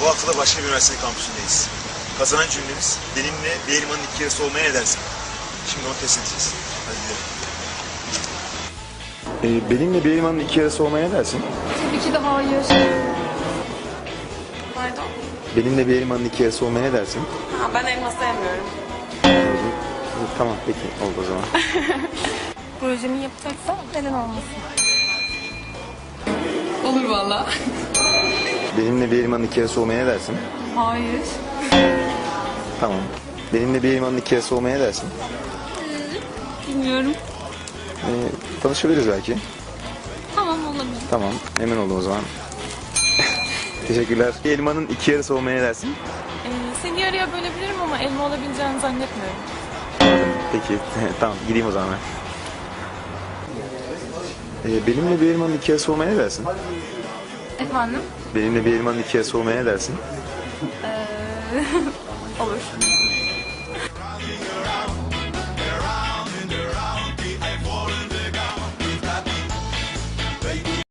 Bu hafta da başka bir üniversite kampüsündeyiz. Kazanan cümlemiz benimle bir elmanın iki yarısı olmaya ne dersin? Şimdi onu test edeceğiz. Hadi gidelim. Ee, benimle bir elmanın iki yarısı olmaya ne dersin? Tabii ki de hayır. Pardon. Benimle bir elmanın iki yarısı olmaya ne dersin? Ha, ben elma sevmiyorum. Tamam peki oldu o zaman. Projemi yapacaksa neden olmasın? Olur valla. Benimle bir elmanın iki yarısı olmaya ne dersin? Hayır. Tamam. Benimle bir elmanın iki yarısı olmaya ne dersin? Bilmiyorum. Ee, tanışabiliriz belki. Tamam olabilir. Tamam emin oldum o zaman. Teşekkürler. Bir elmanın iki yarısı olmaya ne dersin? Ee, seni yarıya bölebilirim ama elma olabileceğini zannetmiyorum. Peki tamam gideyim o zaman ben. Ee, benimle bir elmanın iki yarısı olmaya ne dersin? Efendim? Benimle bir elmanın iki yarısı olmaya ne dersin? Olur.